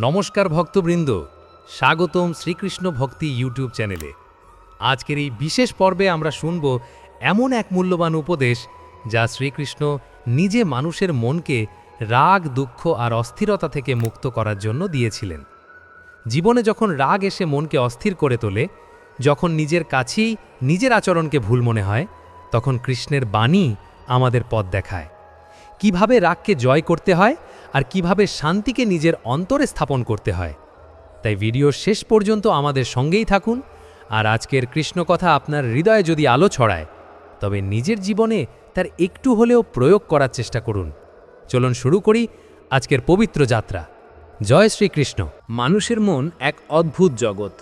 নমস্কার ভক্তবৃন্দ, স্বাগতম শ্রীকৃষ্ণ ভক্তি ইউটিউব চ্যানেলে। আজকের এই বিশেষ পর্বে আমরা শুনব এমন এক মূল্যবান উপদেশ যা শ্রীকৃষ্ণ নিজে মানুষের মনকে রাগ, দুঃখ আর অস্থিরতা থেকে মুক্ত করার জন্য দিয়েছিলেন। জীবনে যখন রাগ এসে মনকে অস্থির করে তোলে, যখন নিজের কাছেই নিজের আচরণকে ভুল মনে হয়, তখন কৃষ্ণের বাণী আমাদের পথ দেখায়। কীভাবে রাগকে জয় করতে হয়? আর কীভাবে শান্তিকে নিজের অন্তরে স্থাপন করতে হয়। তাই ভিডিও শেষ পর্যন্ত আমাদের সঙ্গেই থাকুন। আর আজকের কৃষ্ণ কথা আপনার হৃদয়ে যদি আলো ছড়ায়, তবে নিজের জীবনে তার একটু হলেও প্রয়োগ করার চেষ্টা করুন। চলুন শুরু করি আজকের পবিত্র যাত্রা। জয় শ্রীকৃষ্ণ। মানুষের মন এক অদ্ভুত জগৎ।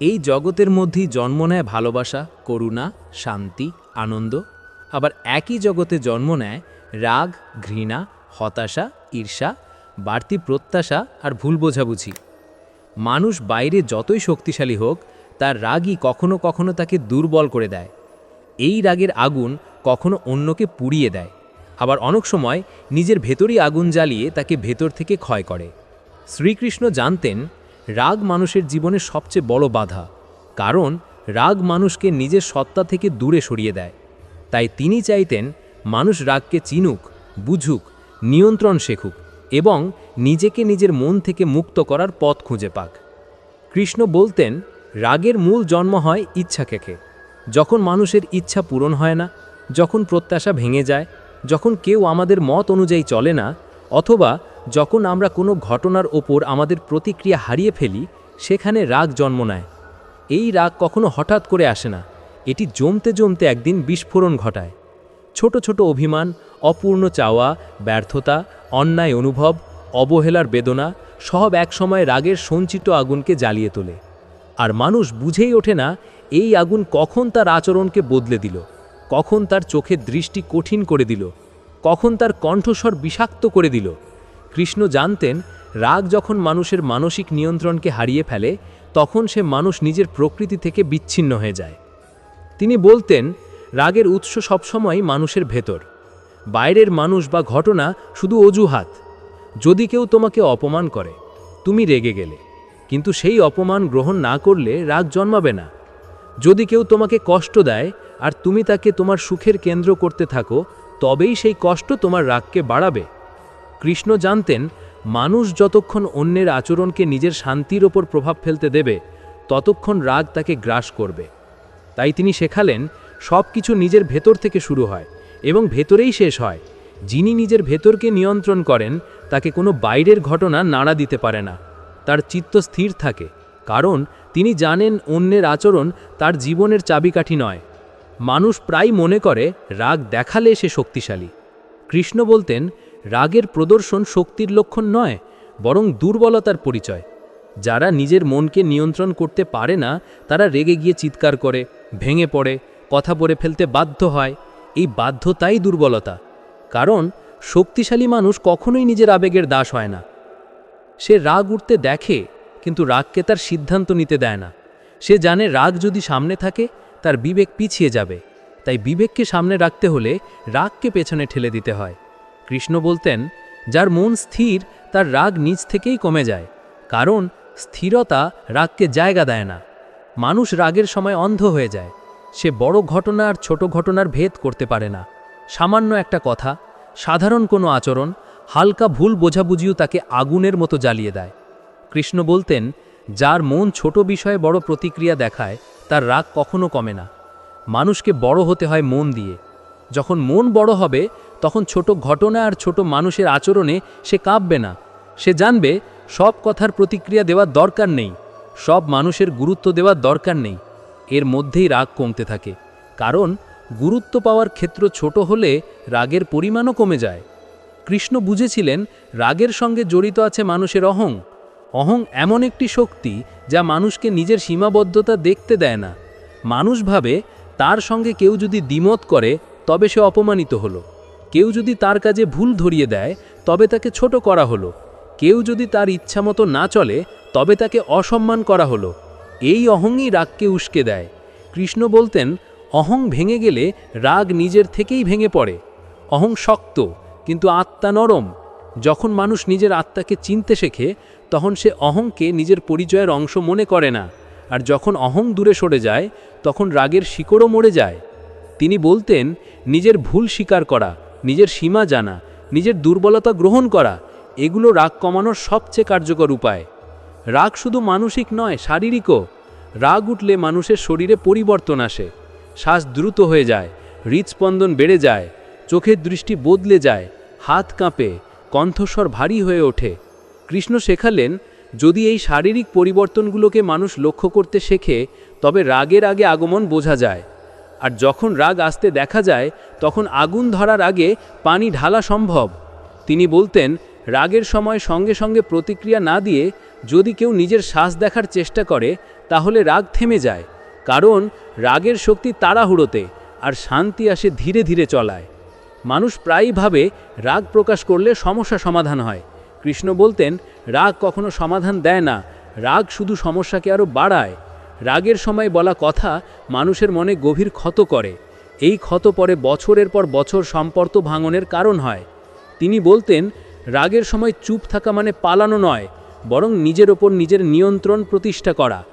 এই জগতের মধ্যেই জন্ম নেয় ভালোবাসা, করুণা, শান্তি, আনন্দ। আবার একই জগতে জন্ম নেয় রাগ, ঘৃণা হতাশা, ঈর্ষা, বাড়তি প্রত্যাশা আর ভুল বোঝাবুঝি। মানুষ বাইরে যতই শক্তিশালী হোক, তার রাগই কখনো কখনো তাকে দুর্বল করে দেয়। এই রাগের আগুন কখনো অন্যকে পুড়িয়ে দেয়। আবার অনেক সময় নিজের ভেতরই আগুন জ্বালিয়ে তাকে ভেতর থেকে ক্ষয় করে। শ্রীকৃষ্ণ জানতেন, রাগ মানুষের জীবনে সবচেয়ে বড় বাধা, কারণ রাগ মানুষকে নিজের সত্তা থেকে দূরে সরিয়ে দেয়। তাই তিনি চাইতেন, মানুষ রাগকে চিনুক, বুঝুক নিয়ন্ত্রণ শেখুক এবং নিজেকে নিজের মন থেকে মুক্ত করার পথ খুঁজে পাক। কৃষ্ণ বলতেন, রাগের মূল জন্ম হয় ইচ্ছা থেকে যখন মানুষের ইচ্ছা পূরণ হয় না, যখন প্রত্যাশা ভেঙে যায়, যখন কেউ আমাদের মত অনুযায়ী চলে না, অথবা যখন আমরা কোনো ঘটনার ওপর আমাদের প্রতিক্রিয়া হারিয়ে ফেলি, সেখানে রাগ জন্ম নেয়। এই রাগ কখনো হঠাৎ করে আসে না। এটি জমতে জমতে একদিন বিস্ফোরণ ঘটায়। ছোট ছোট অভিমান অপূর্ণ চাওয়া, ব্যর্থতা, অন্যায় অনুভব, অবহেলার বেদনা সব একসময় রাগের সঞ্চিত আগুনকে জ্বালিয়ে তোলে। আর মানুষ বুঝেই ওঠে না, এই আগুন কখন তার আচরণকে বদলে দিল, কখন তার চোখের দৃষ্টি কঠিন করে দিল, কখন তার কণ্ঠস্বর বিষাক্ত করে দিল। কৃষ্ণ জানতেন, রাগ যখন মানুষের মানসিক নিয়ন্ত্রণকে হারিয়ে ফেলে, তখন সে মানুষ নিজের প্রকৃতি থেকে বিচ্ছিন্ন হয়ে যায়। তিনি বলতেন, রাগের উৎস সবসময় মানুষের ভেতর। বাইরের মানুষ বা ঘটনা শুধু অজুহাত। যদি কেউ তোমাকে অপমান করে, তুমি রেগে গেলে। কিন্তু সেই অপমান গ্রহণ না করলে রাগ জন্মাবে না। যদি কেউ তোমাকে কষ্ট দেয় আর তুমি তাকে তোমার সুখের কেন্দ্র করতে থাকো, তবেই সেই কষ্ট তোমার রাগকে বাড়াবে। কৃষ্ণ জানতেন, মানুষ যতক্ষণ অন্যের আচরণকে নিজের শান্তির ওপর প্রভাব ফেলতে দেবে, ততক্ষণ রাগ তাকে গ্রাস করবে। তাই তিনি শেখালেন সব কিছু নিজের ভেতর থেকে শুরু হয়। এবং ভেতরেই শেষ হয়। যিনি নিজের ভেতরকে নিয়ন্ত্রণ করেন, তাকে কোনো বাইরের ঘটনা নাড়া দিতে পারে না। তার চিত্ত স্থির থাকে, কারণ তিনি জানেন অন্যের আচরণ তার জীবনের চাবিকাঠি নয়। মানুষ প্রায় মনে করে, রাগ দেখালে সে শক্তিশালী। কৃষ্ণ বলতেন, রাগের প্রদর্শন শক্তির লক্ষণ নয়, বরং দুর্বলতার পরিচয়। যারা নিজের মনকে নিয়ন্ত্রণ করতে পারে না, তারা রেগে গিয়ে চিৎকার করে, ভেঙে পড়ে, কথা বলে ফেলতে বাধ্য হয়। এই বাধ্যতাই দুর্বলতা। কারণ, শক্তিশালী মানুষ কখনোই নিজের আবেগের দাস হয় না। সে রাগ উঠতে দেখে, কিন্তু রাগকে তার সিদ্ধান্ত নিতে দেয় না। সে জানে রাগ যদি সামনে থাকে, তার বিবেক পিছিয়ে যাবে। তাই বিবেককে সামনে রাখতে হলে রাগকে পেছনে ঠেলে দিতে হয়। কৃষ্ণ বলতেন, যার মন স্থির, তার রাগ নিজ থেকেই কমে যায়। কারণ, স্থিরতা রাগকে জায়গা দেয় না। মানুষ রাগের সময় অন্ধ হয়ে যায়। সে বড় ঘটনা আর ছোট ঘটনার ভেদ করতে পারে না। সামান্য একটা কথা, সাধারণ কোনো আচরণ, হালকা ভুল বোঝাবুঝিও তাকে আগুনের মতো জ্বালিয়ে দেয়। কৃষ্ণ বলতেন, যার মন ছোট বিষয়ে বড় প্রতিক্রিয়া দেখায়, তার রাগ কখনো কমে না। মানুষকে বড় হতে হয় মন দিয়ে। যখন মন বড় হবে, তখন ছোট ঘটনা আর ছোট মানুষের আচরণে সে কাঁপবে না। সে জানবে, সব কথার প্রতিক্রিয়া দেওয়ার দরকার নেই। সব মানুষের গুরুত্ব দেওয়ার দরকার নেই। এর মধ্যেই রাগ কমতে থাকে। কারণ, গুরুত্ব পাওয়ার ক্ষেত্র ছোট হলে রাগের পরিমাণও কমে যায়। কৃষ্ণ বুঝেছিলেন, রাগের সঙ্গে জড়িত আছে মানুষের অহং। অহং এমন একটি শক্তি যা মানুষকে নিজের সীমাবদ্ধতা দেখতে দেয় না। মানুষ ভাবে, তার সঙ্গে কেউ যদি দ্বিমত করে, তবে সে অপমানিত হলো। কেউ যদি তার কাজে ভুল ধরিয়ে দেয়, তবে তাকে ছোট করা হলো। কেউ যদি তার ইচ্ছামতো না চলে, তবে তাকে অসম্মান করা হলো। এই অহংই রাগকে উস্কে দেয়। কৃষ্ণ বলতেন, অহং ভেঙে গেলে রাগ নিজের থেকেই ভেঙে পড়ে। অহং শক্ত, কিন্তু আত্মা নরম। যখন মানুষ নিজের আত্মাকে চিনতে শেখে, তখন সে অহংকে নিজের পরিচয়ের অংশ মনে করে না। আর যখন অহং দূরে সরে যায়, তখন রাগের শিকড়ও মরে যায়। তিনি বলতেন, নিজের ভুল স্বীকার করা, নিজের সীমা জানা, নিজের দুর্বলতা গ্রহণ করা, এগুলো রাগ কমানোর সবচেয়ে কার্যকর উপায়। রাগ শুধু মানসিক নয়, শারীরিকও। রাগ উঠলে মানুষের শরীরে পরিবর্তন আসে। শ্বাস দ্রুত হয়ে যায়, হৃদস্পন্দন বেড়ে যায়, চোখের দৃষ্টি বদলে যায়, হাত কাঁপে, কণ্ঠস্বর ভারী হয়ে ওঠে। কৃষ্ণ শেখালেন, যদি এই শারীরিক পরিবর্তনগুলোকে মানুষ লক্ষ্য করতে শেখে, তবে রাগের আগে আগমন বোঝা যায়। আর যখন রাগ আসতে দেখা যায়, তখন আগুন ধরার আগে পানি ঢালা সম্ভব। তিনি বলতেন, রাগের সময় সঙ্গে সঙ্গে প্রতিক্রিয়া না দিয়ে যদি কেউ নিজের শ্বাস দেখার চেষ্টা করে, তাহলে রাগ থেমে যায়, কারণ রাগের শক্তি তাড়াহুড়োতে আর শান্তি আসে ধীরে ধীরে চলায়। মানুষ প্রায়ই ভাবে রাগ প্রকাশ করলে সমস্যা সমাধান হয়। কৃষ্ণ বলতেন, রাগ কখনো সমাধান দেয় না, রাগ শুধু সমস্যাকে আরও বাড়ায়। রাগের সময় বলা কথা মানুষের মনে গভীর ক্ষত করে। এই ক্ষত পরে বছরের পর বছর সম্পর্ক ভাঙনের কারণ হয়। তিনি বলতেন, রাগের সময় চুপ থাকা মানে পালানো নয় বরং নিজের ওপর নিজের নিয়ন্ত্রণ প্রতিষ্ঠা করা।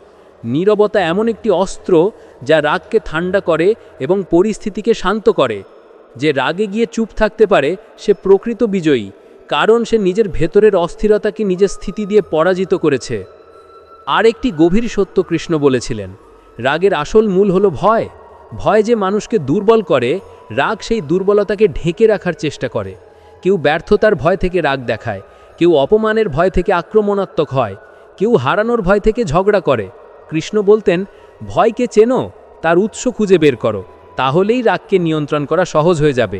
নীরবতা এমন একটি অস্ত্র যা রাগকে ঠান্ডা করে এবং পরিস্থিতিকে শান্ত করে। যে রাগে গিয়ে চুপ থাকতে পারে, সে প্রকৃত বিজয়ী, কারণ সে নিজের ভেতরের অস্থিরতাকে নিজের স্থিতি দিয়ে পরাজিত করেছে। আর একটি গভীর সত্য কৃষ্ণ বলেছিলেন, রাগের আসল মূল হলো ভয়। ভয় যে মানুষকে দুর্বল করে, রাগ সেই দুর্বলতাকে ঢেকে রাখার চেষ্টা করে। কেউ ব্যর্থতার ভয় থেকে রাগ দেখায় কেউ অপমানের ভয় থেকে আক্রমণাত্মক হয়, কেউ হারানোর ভয় থেকে ঝগড়া করে। কৃষ্ণ বলতেন, ভয়কে চেনো, তার উৎস খুঁজে বের করো, তাহলেই রাগকে নিয়ন্ত্রণ করা সহজ হয়ে যাবে।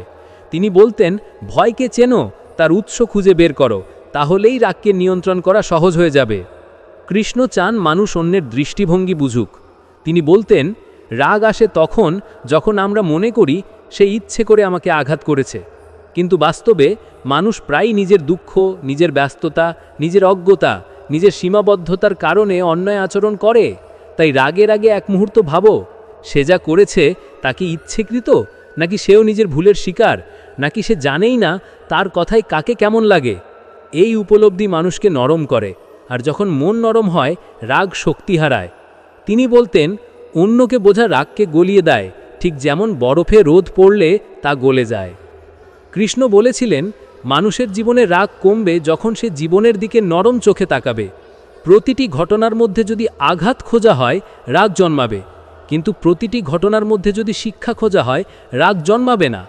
তিনি বলতেন, ভয়কে চেনো, তার উৎস খুঁজে বের করো, তাহলেই রাগকে নিয়ন্ত্রণ করা সহজ হয়ে যাবে। কৃষ্ণ চান মানুষ অন্যের দৃষ্টিভঙ্গি বুঝুক। তিনি বলতেন, রাগ আসে তখন যখন আমরা মনে করি, সে ইচ্ছে করে আমাকে আঘাত করেছে। কিন্তু বাস্তবে মানুষ প্রায়ই নিজের দুঃখ, নিজের ব্যস্ততা, নিজের অজ্ঞতা, নিজের সীমাবদ্ধতার কারণে অন্যায় আচরণ করে। তাই রাগের আগে এক মুহূর্ত ভাবো, সে যা করেছে তাকে ইচ্ছেকৃত? নাকি সেও নিজের ভুলের শিকার? নাকি সে জানেই না তার কথায় কাকে কেমন লাগে? এই উপলব্ধি মানুষকে নরম করে, আর যখন মন নরম হয়, রাগ শক্তি হারায়। তিনি বলতেন, অন্যকে বোঝা রাগকে গলিয়ে দেয়, ঠিক যেমন বরফে রোদ পড়লে তা গলে যায়। কৃষ্ণ বলেছিলেন মানুষের জীবনে রাগ কমবে যখন সে জীবনের দিকে নরম চোখে তাকাবে। প্রতিটি ঘটনার মধ্যে যদি আঘাত খোঁজা হয়, রাগ জন্মাবে। কিন্তু প্রতিটি ঘটনার মধ্যে যদি শিক্ষা খোঁজা হয়, রাগ জন্মাবে না।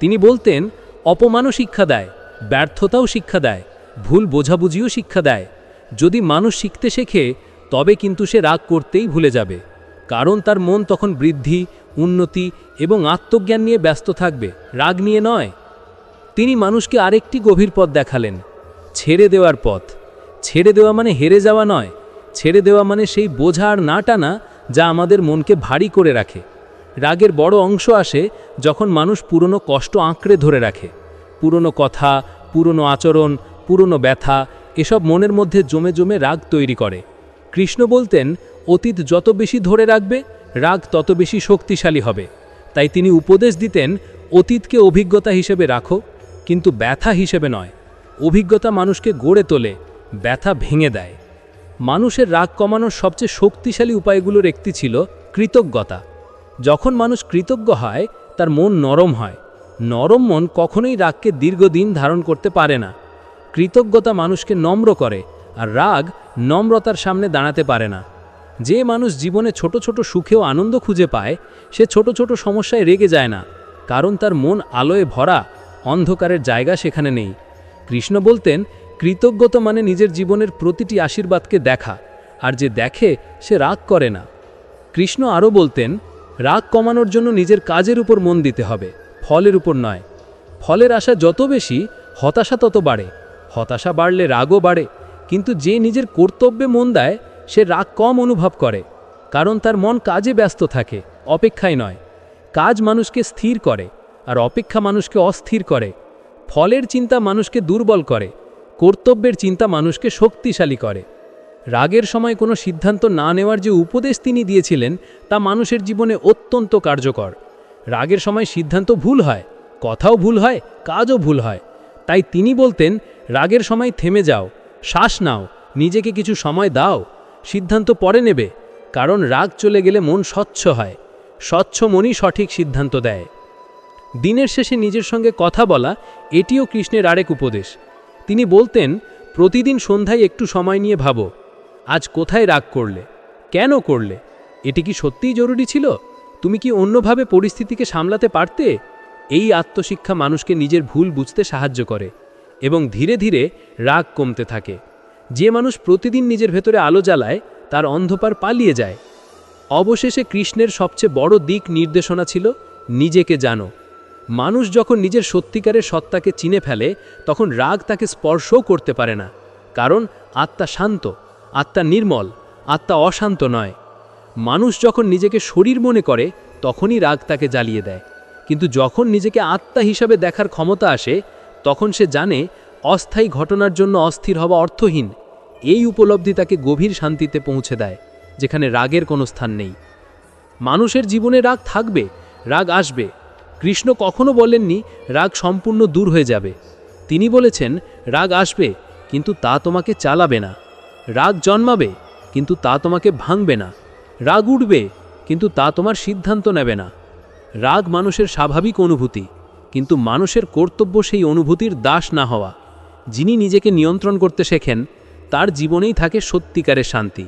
তিনি বলতেন, অপমানও শিক্ষা দেয়, ব্যর্থতাও শিক্ষা দেয়, ভুল বোঝাবুঝিও শিক্ষা দেয়। যদি মানুষ শিখতে শেখে, তবে কিন্তু সে রাগ করতেই ভুলে যাবে। কারণ তার মন তখন বৃদ্ধি, উন্নতি এবং আত্মজ্ঞান নিয়ে ব্যস্ত থাকবে। রাগ নিয়ে নয় তিনি মানুষকে আরেকটি গভীর পথ দেখালেন, ছেড়ে দেওয়ার পথ। ছেড়ে দেওয়া মানে হেরে যাওয়া নয়, ছেড়ে দেওয়া মানে সেই বোঝা আর না টানা যা আমাদের মনকে ভারী করে রাখে। রাগের বড় অংশ আসে যখন মানুষ পুরনো কষ্ট আঁকড়ে ধরে রাখে। পুরনো কথা, পুরনো আচরণ, পুরনো ব্যথা, এসব মনের মধ্যে জমে জমে রাগ তৈরি করে। কৃষ্ণ বলতেন, অতীত যত বেশি ধরে রাখবে, রাগ তত বেশি শক্তিশালী হবে। তাই তিনি উপদেশ দিতেন, অতীতকে অভিজ্ঞতা হিসেবে রাখো কিন্তু ব্যথা হিসেবে নয়। অভিজ্ঞতা মানুষকে গড়ে তোলে, ব্যথা ভেঙে দেয়। মানুষের রাগ কমানোর সবচেয়ে শক্তিশালী উপায়গুলোর একটি ছিল কৃতজ্ঞতা। যখন মানুষ কৃতজ্ঞ হয়, তার মন নরম হয়। নরম মন কখনোই রাগকে দীর্ঘদিন ধারণ করতে পারে না। কৃতজ্ঞতা মানুষকে নম্র করে আর রাগ নম্রতার সামনে দাঁড়াতে পারে না। যে মানুষ জীবনে ছোট ছোট সুখেও আনন্দ খুঁজে পায়, সে ছোট ছোট সমস্যায় রেগে যায় না, কারণ তার মন আলোয় ভরা অন্ধকারের জায়গা সেখানে নেই। কৃষ্ণ বলতেন, কৃতজ্ঞতা মানে নিজের জীবনের প্রতিটি আশীর্বাদকে দেখা, আর যে দেখে, সে রাগ করে না। কৃষ্ণ আরও বলতেন, রাগ কমানোর জন্য নিজের কাজের উপর মন দিতে হবে, ফলের উপর নয়। ফলের আশা যত বেশি, হতাশা তত বাড়ে। হতাশা বাড়লে রাগও বাড়ে, কিন্তু যে নিজের কর্তব্যে মন দেয়, সে রাগ কম অনুভব করে, কারণ তার মন কাজে ব্যস্ত থাকে, অপেক্ষায় নয়। কাজ মানুষকে স্থির করে আর অপেক্ষা মানুষকে অস্থির করে। ফলের চিন্তা মানুষকে দুর্বল করে, কর্তব্যের চিন্তা মানুষকে শক্তিশালী করে। রাগের সময় কোনো সিদ্ধান্ত না নেওয়ার যে উপদেশ তিনি দিয়েছিলেন, তা মানুষের জীবনে অত্যন্ত কার্যকর। রাগের সময় সিদ্ধান্ত ভুল হয়, কথাও ভুল হয়, কাজও ভুল হয়। তাই তিনি বলতেন, রাগের সময় থেমে যাও, শ্বাস নাও, নিজেকে কিছু সময় দাও, সিদ্ধান্ত পরে নেবে, কারণ রাগ চলে গেলে মন স্বচ্ছ হয়। স্বচ্ছ মনই সঠিক সিদ্ধান্ত দেয়। দিনের শেষে নিজের সঙ্গে কথা বলা এটিও কৃষ্ণের আরেক উপদেশ। তিনি বলতেন, প্রতিদিন সন্ধ্যায় একটু সময় নিয়ে ভাবো, আজ কোথায় রাগ করলে? কেন করলে? এটি কি সত্যিই জরুরি ছিল? তুমি কি অন্যভাবে পরিস্থিতিকে সামলাতে পারতে? এই আত্মশিক্ষা মানুষকে নিজের ভুল বুঝতে সাহায্য করে এবং ধীরে ধীরে রাগ কমতে থাকে। যে মানুষ প্রতিদিন নিজের ভেতরে আলো জ্বালায়, তার অন্ধকার পালিয়ে যায়। অবশেষে কৃষ্ণের সবচেয়ে বড় দিক নির্দেশনা ছিল, নিজেকে জানো। মানুষ যখন নিজের সত্যিকারের সত্তাকে চিনে ফেলে, তখন রাগ তাকে স্পর্শও করতে পারে না। কারণ আত্মা শান্ত, আত্মা নির্মল, আত্মা অশান্ত নয়। মানুষ যখন নিজেকে শরীর মনে করে, তখনই রাগ তাকে জ্বালিয়ে দেয়। কিন্তু যখন নিজেকে আত্মা হিসাবে দেখার ক্ষমতা আসে, তখন সে জানে অস্থায়ী ঘটনার জন্য অস্থির হওয়া অর্থহীন। এই উপলব্ধি তাকে গভীর শান্তিতে পৌঁছে দেয়, যেখানে রাগের কোনো স্থান নেই। মানুষের জীবনে রাগ থাকবে, রাগ আসবে। কৃষ্ণ কখনো বলেননি, রাগ সম্পূর্ণ দূর হয়ে যাবে। তিনি বলেছেন, রাগ আসবে, কিন্তু তা তোমাকে চালাবে না। রাগ জন্মাবে, কিন্তু তা তোমাকে ভাঙবে না। রাগ উঠবে, কিন্তু তা তোমার সিদ্ধান্ত নেবে না। রাগ মানুষের স্বাভাবিক অনুভূতি, কিন্তু মানুষের কর্তব্য সেই অনুভূতির দাস না হওয়া। যিনি নিজেকে নিয়ন্ত্রণ করতে শেখেন, তার জীবনেই থাকে সত্যিকারের শান্তি।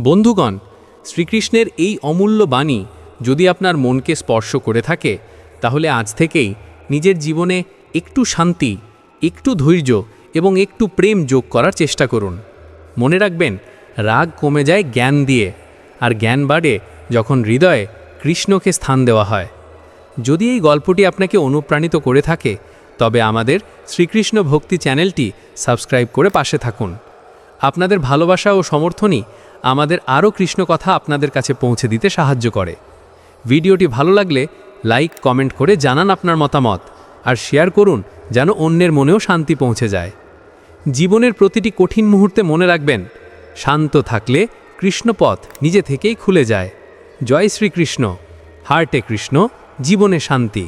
বন্ধুগণ, শ্রীকৃষ্ণের এই অমূল্য বাণী যদি আপনার মনকে স্পর্শ করে থাকে তাহলে আজ থেকেই নিজের জীবনে একটু শান্তি, একটু ধৈর্য এবং একটু প্রেম যোগ করার চেষ্টা করুন। মনে রাখবেন, রাগ কমে যায় জ্ঞান দিয়ে, আর জ্ঞান বাড়ে যখন হৃদয়ে কৃষ্ণকে স্থান দেওয়া হয়। যদি এই গল্পটি আপনাকে অনুপ্রাণিত করে থাকে, তবে আমাদের শ্রীকৃষ্ণ ভক্তি চ্যানেলটি সাবস্ক্রাইব করে পাশে থাকুন। আপনাদের ভালোবাসা ও সমর্থনই আমাদের আরও কৃষ্ণ কথা আপনাদের কাছে পৌঁছে দিতে সাহায্য করে। ভিডিওটি ভালো লাগলে লাইক কমেন্ট করে জানান আপনার মতামত আর শেয়ার করুন যেন অন্যের মনেও শান্তি পৌঁছে যায়। জীবনের প্রতিটি কঠিন মুহূর্তে মনে রাখবেন, শান্ত থাকলে কৃষ্ণপথ নিজে থেকেই খুলে যায়। জয় শ্রীকৃষ্ণ, হার্টে কৃষ্ণ, জীবনে শান্তি।